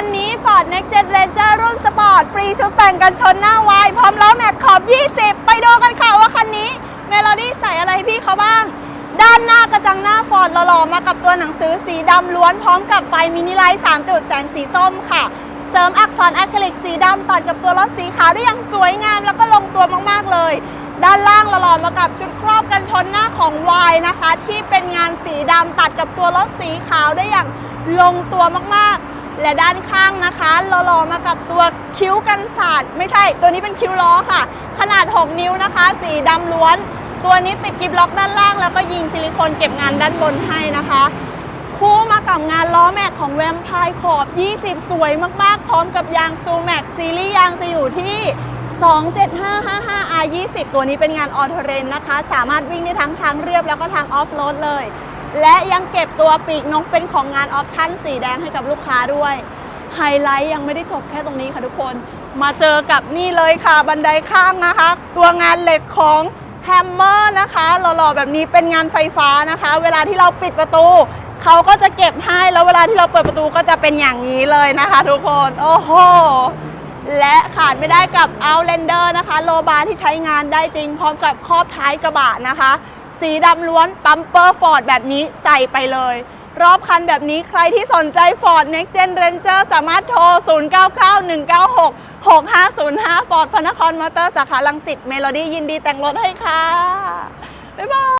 คันนี้ Ford Next Gen Ranger รุ่นสปอร์ตฟรีชุดแต่งกันชนหน้าวายพร้อมล้อแม็กขอบ 20 ไปดูกันค่ะว่าคันนี้เมโลดี้ใส่อะไรให้พี่เขาบ้าง ด้านหน้ากระจังหน้าฟอร์ดหล่อๆมากับตัวหนังสือสีดำล้วนพร้อมกับไฟมินิไลท์3จุดแสงสีส้มค่ะ เสริมอักษรอะคริลิกสีดำตัดกับตัวรถสีขาวได้อย่างสวยงามแล้วก็ลงตัวมากๆเลย ด้านล่างหล่อๆมากับชุดครอบกันชนหน้าของ Y นะคะ ที่เป็นงานสีดำตัดกับตัวรถสีขาวได้อย่างลงตัวมากๆ และด้านข้างนะคะหล่อๆมากับตัวคิ้วกันสาดไม่ใช่ ตัวนี้เป็นคิ้วล้อค่ะ ขนาด 6 นิ้วนะคะ สีดำล้วน ตัวนี้ติดกิบล็อกด้านล่าง แล้วก็ยิงซิลิโคนเก็บงานด้านบนให้นะคะ คู่มากับงานล้อแม็กของแวมพร์ขอบ 20 สวยมากๆ พร้อมกับยางซูแม็กซีรีส์ยางจะอยู่ที่ 27555 R 20 ตัวนี้เป็นงานออโตเรนนะคะ สามารถวิ่งได้ทั้งทางเรียบแล้วก็ทางออฟโรดเลย และยังเก็บตัวปีกนกเป็นของงานออปชั่นสีแดงให้กับลูกค้าด้วย ไฮไลท์ยังไม่ได้จบแค่ตรงนี้ค่ะทุกคน มาเจอกับนี่เลยค่ะบันไดข้างนะคะ ตัวงานเหล็กของแฮมเมอร์นะคะหล่อๆแบบนี้เป็นงานไฟฟ้านะคะ เวลาที่เราปิดประตูเขาก็จะเก็บให้แล้วเวลาที่เราเปิดประตูก็จะเป็นอย่างนี้เลยนะคะทุกคนโอ้โหและขาดไม่ได้กับ Outlander นะคะ โลบาร์ที่ใช้งานได้จริงพร้อมกับครอบท้ายกระบะนะคะ สีดำล้วนปั๊มเปอร์ฟอร์ดแบบนี้ใส่ไปเลย รอบคันแบบนี้ใครที่สนใจ Ford Next Gen Ranger สามารถโทร 099196 6505 Ford พระนครมอเตอร์สาขาลังสิตเมโลดี้ยินดีแต่งรถให้ค่ะ บ๊ายบาย